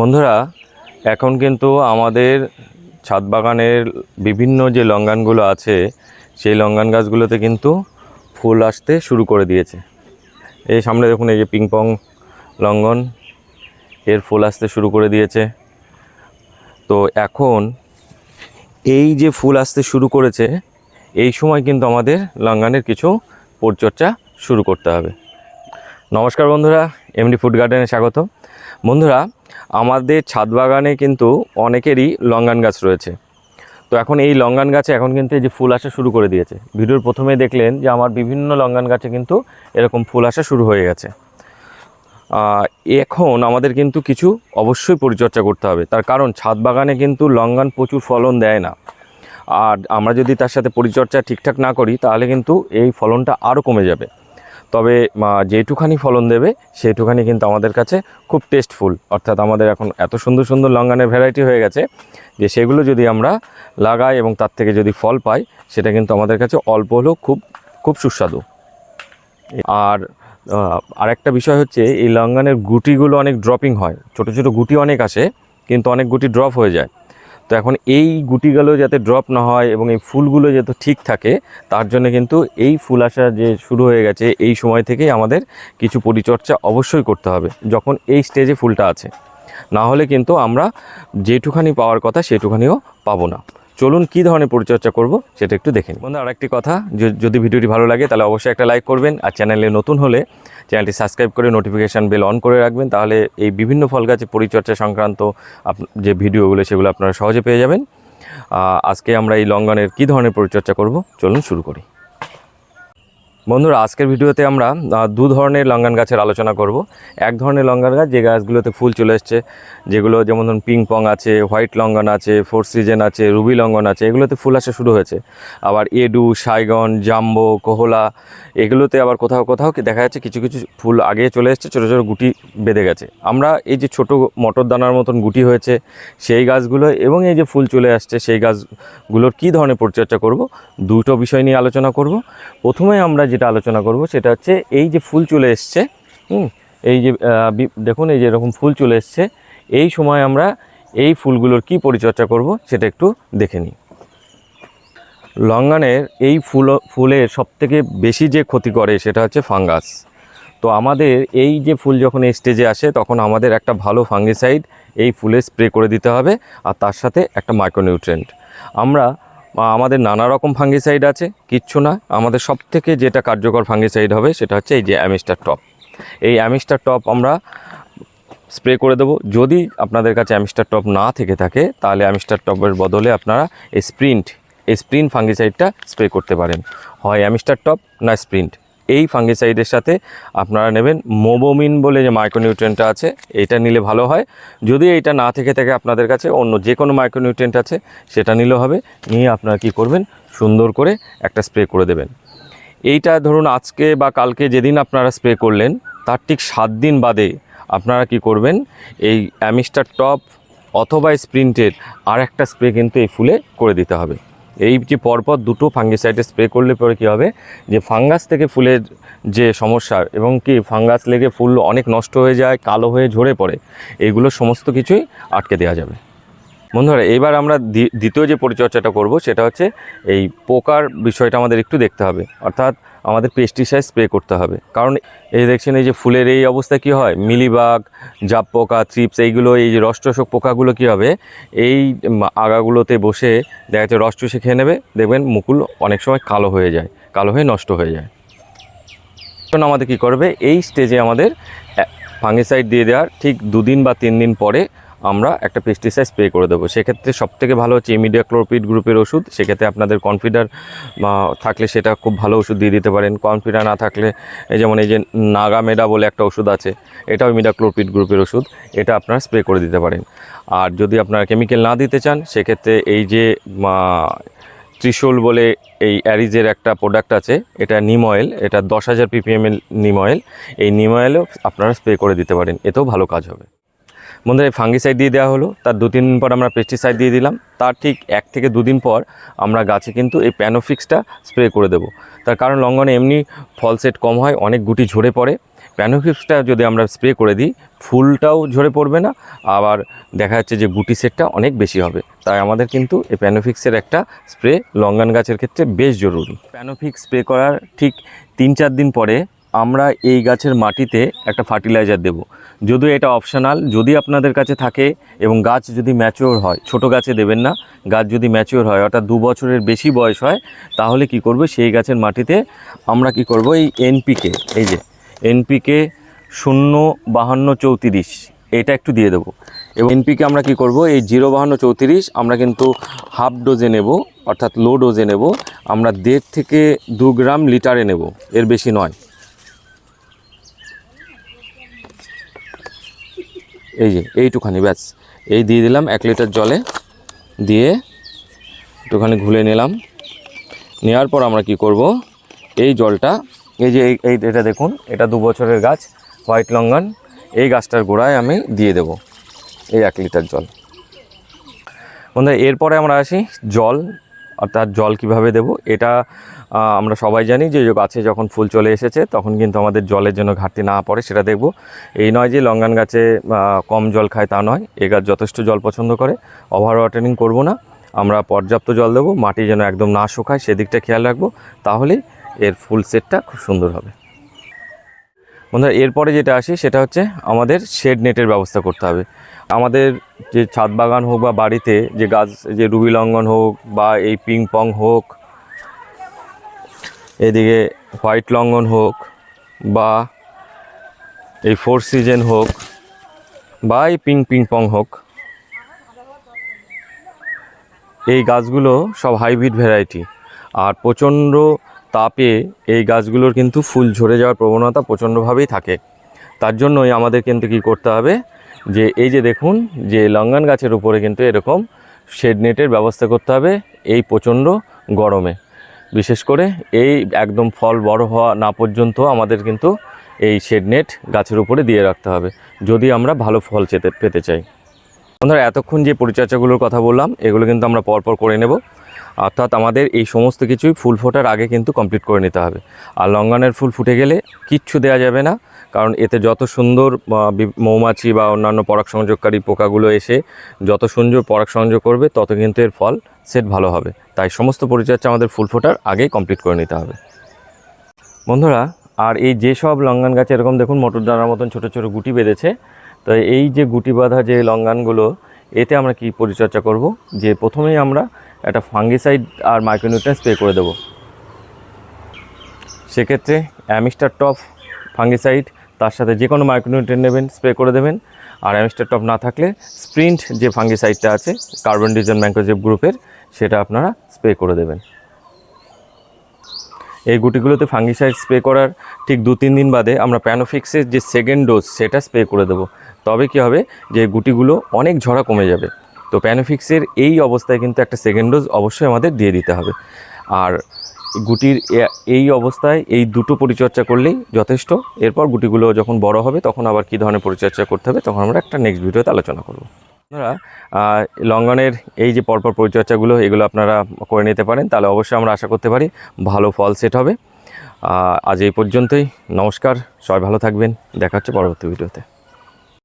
বন্ধুরা, এখন কিন্তু আমাদের ছাদ বাগানের বিভিন্ন যে লঙ্গানগুলো আছে, সেই লঙ্গান গাছগুলোতে কিন্তু ফুল আসতে শুরু করে দিয়েছে। এই সামনে দেখুন, এই যে পিংপং লঙ্ঘন এর ফুল আসতে শুরু করে দিয়েছে। তো এখন এই যে ফুল আসতে শুরু করেছে, এই সময় কিন্তু আমাদের লঙ্গানের কিছু পরিচর্যা শুরু করতে হবে। নমস্কার বন্ধুরা এমডি ফুড গার্ডেনে স্বাগত বন্ধুরা আমাদের ছাদ বাগানে কিন্তু অনেকেরই লঙ্গান গাছ রয়েছে। তো এখন এই লঙ্গান গাছে এখন কিন্তু এই যে ফুল আসা শুরু করে দিয়েছে। ভিডিওর প্রথমে দেখলেন যে আমার বিভিন্ন লঙ্গান গাছে কিন্তু এরকম ফুল আসা শুরু হয়ে গেছে। এখন আমাদের কিন্তু কিছু অবশ্যই পরিচর্যা করতে হবে। তার কারণ ছাদ বাগানে কিন্তু লঙ্গান প্রচুর ফলন দেয় না। আর আমরা যদি তার সাথে পরিচর্যা ঠিকঠাক না করি, তাহলে কিন্তু এই ফলনটা আরও কমে যাবে। তবে যেটুখানি ফলন দেবে, সেটুখানি কিন্তু আমাদের কাছে খুব টেস্টফুল অর্থাৎ আমাদের এখন এত সুন্দর সুন্দর লঙ্গানের ভ্যারাইটি হয়ে গেছে যে, সেগুলো যদি আমরা লাগাই এবং তার থেকে যদি ফল পাই, সেটা কিন্তু আমাদের কাছে অল্প হলেও খুব খুব সুস্বাদু। আর আরেকটা বিষয় হচ্ছে, এই লঙ্গানের গুটিগুলো অনেক ড্রপিং হয়। ছোট ছোট গুটি অনেক আসে, কিন্তু অনেক গুটি ড্রপ হয়ে যায়। তো এখন এই গুটিগুলো যাতে ড্রপ না হয় এবং এই ফুলগুলো যাতে ঠিক থাকে, তার জন্য কিন্তু এই ফুল আসা যে শুরু হয়ে গেছে, এই সময় থেকেই আমাদের কিছু পরিচর্যা অবশ্যই করতে হবে যখন এই স্টেজে ফুলটা আছে। না হলে কিন্তু আমরা যেটুখানি পাওয়ার কথা সেটুখানিও পাবো না। চলুন কি ধরনের পরিচর্যা করব সেটা একটু দেখে নিন বন্ধু, আরেকটি কথা যদি ভিডিওটি ভালো লাগে তাহলে অবশ্যই একটা লাইক করবেন আর চ্যানেলে নতুন হলে চ্যানেলটি সাবস্ক্রাইব করে নোটিফিকেশান বেল অন করে রাখবেন, তাহলে এই বিভিন্ন ফল গাছের পরিচর্যা সংক্রান্ত যে ভিডিওগুলো সেগুলো আপনারা সহজে পেয়ে যাবেন। আজকে আমরা এই লঙ্গনের কী ধরনের পরিচর্যা করব, চলুন শুরু করি। বন্ধুরা, আজকের ভিডিওতে আমরা দু ধরনের লঙ্গান গাছের আলোচনা করব। এক ধরনের লঙ্গান গাছ যে গাছগুলোতে ফুল চলে এসছে, যেগুলো যেমন ধরুন পিং পং আছে হোয়াইট লঙ্গন আছে ফোর সিজন আছে রুবি লঙ্গন আছে, এগুলোতে ফুল আসা শুরু হয়েছে। আবার এডু সাইগন জাম্বো কোহলা এগুলোতে আবার কোথাও কোথাও দেখা যাচ্ছে কিছু কিছু ফুল আগে চলে এসছে, ছোটো ছোটো গুটি বেঁধে গেছে। আমরা এই যে ছোটো মটর দানার মতন গুটি হয়েছে, সেই গাছগুলো এবং এই যে ফুল চলে আসছে, সেই গাছগুলোর কী ধরনের পরিচর্যা করব, দুটো বিষয় নিয়ে আলোচনা করব। প্রথমে আমরা যেটা আলোচনা করব সেটা হচ্ছে এই যে ফুল চলে এসছে, হুম, এই যে দেখুন এই যে এরকম ফুল চলে এসছে, এই সময় আমরা এই ফুলগুলোর কি পরিচর্যা করব সেটা একটু দেখে নিই। লঙ্গানের এই ফুল, ফুলের সবথেকে বেশি যে ক্ষতি করে সেটা হচ্ছে ফাঙ্গাস। তো আমাদের এই যে ফুল যখন এই স্টেজে আসে, তখন আমাদের একটা ভালো ফাঙ্গিসাইড এই ফুলে স্প্রে করে দিতে হবে, আর তার সাথে একটা মাইক্রোনিউট্রেন্ট আমরা আমাদের নানা রকম ফাঙ্গিসাইড আছে, কিচ্ছু না। আমাদের সব থেকে যেটা কার্যকর ফাঙ্গিসাইড হবে সেটা হচ্ছে এই যে অ্যামিস্টার টপ। এই অ্যামিস্টার টপ আমরা স্প্রে করে দেবো। যদি আপনাদের কাছে অ্যামিস্টার টপ না থেকে থাকে, তাহলে অ্যামিস্টার টপের বদলে আপনারা এই স্প্রিন্ট এই স্প্রিন্ট ফাঙ্গিসাইডটা স্প্রে করতে পারেন। হয় অ্যামিস্টার টপ না স্প্রিন্ট। এই ফাঙ্গিসাইডের সাথে আপনারা নেবেন মোবোমিন বলে যে মাইক্রোনিউট্রেন্টটা আছে এইটা নিলে ভালো হয়। যদি এইটা না থেকে থাকে আপনাদের কাছে, অন্য যে কোনো মাইক্রোনিউট্রেন্ট আছে, সেটা নিলেও হবে। নিয়ে আপনারা কি করবেন? সুন্দর করে একটা স্প্রে করে দেবেন। এইটা ধরুন আজকে বা কালকে যেদিন আপনারা স্প্রে করলেন, তার ঠিক সাত দিন বাদে আপনারা কি করবেন? এই অ্যামিস্টার টপ অথবা স্প্রিন্টের আর একটা স্প্রে কিন্তু এই ফুলে করে দিতে হবে। এই যে পরপর দুটো ফাঙ্গিসাইডে স্প্রে করলে পরে কী হবে? যে ফাঙ্গাস থেকে ফুলের যে সমস্যা এবং কি ফাঙ্গাস লেগে ফুল অনেক নষ্ট হয়ে যায়, কালো হয়ে ঝরে পড়ে, এগুলো সমস্ত কিছুই আটকে দেওয়া যাবে। বন্ধুরা, এবার আমরা দ্বি- দ্বিতীয় যে পরিচর্যাটা করব সেটা হচ্ছে এই পোকার বিষয়টা আমাদের একটু দেখতে হবে। অর্থাৎ আমাদের পেস্টিসাইড স্প্রে করতে হবে। কারণ এই দেখছেন, এই যে ফুলের এই অবস্থা কি হয়? মিলিবাগ জাপ পোকা থ্রিপস এইগুলো, এই যে রষ্টশক পোকাগুলো কি হবে? এই আগাগুলোতে বসে দেখা যাচ্ছে রস চুষে খেয়ে নেবে। দেখবেন মুকুল অনেক সময় কালো হয়ে যায়, কালো হয়ে নষ্ট হয়ে যায়। তখন আমাদের কি করবে? এই স্টেজে আমাদের ফাঙ্গিসাইড দিয়ে দেওয়ার ঠিক দুদিন বা তিন দিন পরে আমরা একটা পেস্টিসাইড স্প্রে করে দেবো। সেক্ষেত্রে সবথেকে ভালো হচ্ছে ইমিডিয়া ক্লোরপিড গ্রুপের ওষুধ। সেক্ষেত্রে আপনাদের কনফিডার থাকলে সেটা খুব ভালো ওষুধ দিয়ে দিতে পারেন। কনফিডার না থাকলে যেমন এই যে নাগামেডা বলে একটা ওষুধ আছে, এটাও ইমিডিয়া ক্লোরপিড গ্রুপের ওষুধ। এটা আপনারা স্প্রে করে দিতে পারেন। আর যদি আপনারা কেমিক্যাল না দিতে চান, সেক্ষেত্রে এই যে ত্রিশূল বলে এই অ্যারিজের একটা প্রোডাক্ট আছে, এটা নিম অয়েল এটা দশ হাজার পিপিএমের নিম অয়েল এই নিম অয়েলও আপনারা স্প্রে করে দিতে পারেন। এতেও ভালো কাজ হবে। বন্ধুরা, এই ফাঙ্গিসাইড দিয়ে দেওয়া হলো। তার দু তিন দিন পর আমরা পেস্টিসাইড দিয়ে দিলাম। তার ঠিক এক থেকে দুদিন পর আমরা গাছে কিন্তু এই প্যানোফিক্সটা স্প্রে করে দেবো। তার কারণ লঙ্ঘনে এমনি ফল সেট কম হয়, অনেক গুটি ঝরে পড়ে। প্যানোফিক্সটা যদি আমরা স্প্রে করে দিই, ফুলটাও ঝরে পড়বে না, আবার দেখা যাচ্ছে যে গুটি সেটটা অনেক বেশি হবে। তাই আমাদের কিন্তু এই প্যানোফিক্সের একটা স্প্রে লঙ্গান গাছের ক্ষেত্রে বেশ জরুরি। প্যানোফিক্স স্প্রে করার ঠিক তিন চার দিন পরে আমরা এই গাছের মাটিতে একটা ফার্টিলাইজার দেব। যদিও এটা অপশনাল যদি আপনাদের কাছে থাকে এবং গাছ যদি ম্যাচিওর হয়, ছোট গাছে দেবেন না, গাছ যদি ম্যাচিওর হয়, অর্থাৎ দু বছরের বেশি বয়স হয়, তাহলে কি করব? সেই গাছের মাটিতে আমরা কি করব? এই এনপিকে এই যে এনপিকে শূন্য বাহান্ন চৌত্রিশ, এটা একটু দিয়ে দেবো। এবং এনপিকে আমরা কি করব? এই জিরো বাহান্ন চৌত্রিশ আমরা কিন্তু হাফ ডোজে নেব, অর্থাৎ লো ডোজে নেব। আমরা দেড় থেকে দু গ্রাম লিটারে নেব, এর বেশি নয়। এই যে, এইটুখানি, ব্যাস। এই দিয়ে দিলাম এক লিটার জলে। দিয়ে একটুখানি ঘুলে নিলাম। নেওয়ার পর আমরা কি করব? এই জলটা, এই যে, এই এটা দেখুন, এটা দু বছরের গাছ, হোয়াইট লঙ্গন। এই গাছটার গোড়ায় আমি দিয়ে দেব এই এক লিটার জল। বন্ধুরা, এরপরে আমরা আসি জল অর্থাৎ জল কীভাবে দেব, এটা আমরা সবাই জানি যে গাছে যখন ফুল চলে এসেছে, তখন কিন্তু আমাদের জলের জন্য ঘাটতি না পড়ে, সেটা দেখব। এই নয় যে লঙ্গান গাছে কম জল খায় তা নয়, এ গাছ যথেষ্ট জল পছন্দ করে। ওভার ওয়াটারিং করব না, আমরা পর্যাপ্ত জল দেবো, মাটি যেন একদম না শুকায়, সেদিকটা খেয়াল রাখব, তাহলে এর ফুল সেটটা খুব সুন্দর হবে। বন্ধুরা, এরপরে যেটা আসি, সেটা হচ্ছে আমাদের শেড নেটের ব্যবস্থা করতে হবে। আমাদের যে ছাদ বাগান হোক বা বাড়িতে, যে গাছ, যে রুবি লঙ্ঘন হোক বা এই পিং পং হোক, এদিকে হোয়াইট লঙ্ঘন হোক বা এই ফোর সিজন হোক বা এই পিং পিং পং হোক, এই গাছগুলো সব হাইব্রিড ভ্যারাইটি আর প্রচণ্ড তাপে এই গাছগুলোর কিন্তু ফুল ঝরে যাওয়ার প্রবণতা প্রচণ্ডভাবেই থাকে। তার জন্যই আমাদের কিন্তু কি করতে হবে যে এই যে দেখুন, যে লঙ্গান গাছের উপরে কিন্তু এরকম শেড নেটের ব্যবস্থা করতে হবে এই প্রচণ্ড গরমে। বিশেষ করে এই একদম ফল বড় হওয়া না পর্যন্ত আমাদের কিন্তু এই শেড নেট গাছের উপরে দিয়ে রাখতে হবে, যদি আমরা ভালো ফল চেতে, পেতে চাই। বন্ধুরা, এতক্ষণ যে পরিচর্যাগুলোর কথা বললাম, এগুলো কিন্তু আমরা পরপর করে নেব। অর্থাৎ আমাদের এই সমস্ত কিছুই ফুল ফোটার আগে কিন্তু কমপ্লিট করে নিতে হবে। আর লঙ্গানের ফুল ফুটে গেলে কিচ্ছু দেওয়া যাবে না। কারণ এতে যত সুন্দর মৌমাছি বা অন্যান্য পরাগ সংযোগকারী পোকাগুলো এসে যত সুন্দর পরাগ সংযোগ করবে, তত কিন্তু এর ফল সেট ভালো হবে। তাই সমস্ত পরিচর্যা আমাদের ফুল ফোটার আগেই কমপ্লিট করে নিতে হবে। বন্ধুরা, আর এই যেসব লঙ্গান গাছে এরকম দেখুন, মটর দানার মতন ছোটো ছোটো গুটি বেঁধেছে। তো এই যে গুটি বাঁধা যে লঙ্গানগুলো, এতে আমরা কি পরিচর্যা করব? যে প্রথমেই আমরা একটা ফাঙ্গিসাইড আর মাইক্রোনিউট্রেন স্প্রে করে দেবো। সেক্ষেত্রে অ্যামিস্টার টপ ফাঙ্গিসাইড তার সাথে যে কোনো মাইক্রোনিউট্রেন নেবেন স্প্রে করে দেবেন। আর অ্যামিস্টার টপ না থাকলে স্প্রিন্ট যে ফাঙ্গিসাইডটা আছে কার্বন ডিজেল ম্যাঙ্কোজেব গ্রুপের, সেটা আপনারা স্প্রে করে দেবেন। এই গুটিগুলোতে ফাঙ্গিসাইড স্প্রে করার ঠিক দু তিন দিন বাদে আমরা প্যানোফিক্সের যে সেকেন্ড ডোজ সেটা স্প্রে করে দেবো। তবে কি হবে, যে গুটিগুলো অনেক ঝরা কমে যাবে। তো প্যানোফিক্সের এই অবস্থায় কিন্তু একটা সেকেন্ড ডোজ অবশ্যই আমাদের দিয়ে দিতে হবে। আর গুটির এই অবস্থায় এই দুটো পরিচর্যা করলেই যথেষ্ট। এরপর গুটিগুলো যখন বড় হবে তখন আবার কী ধরনের পরিচর্যা করতে হবে তখন আমরা একটা নেক্সট ভিডিওতে আলোচনা করব। আপনারা আহ, লঙ্ঘনের এই যে পরপর পরিচর্যাগুলো এগুলো আপনারা করে নিতে পারেন তাহলে অবশ্যই আমরা আশা করতে পারি ভালো ফল সেট হবে। আজ এই পর্যন্তই নমস্কার সবাই ভালো থাকবেন দেখা হচ্ছে পরবর্তী ভিডিওতে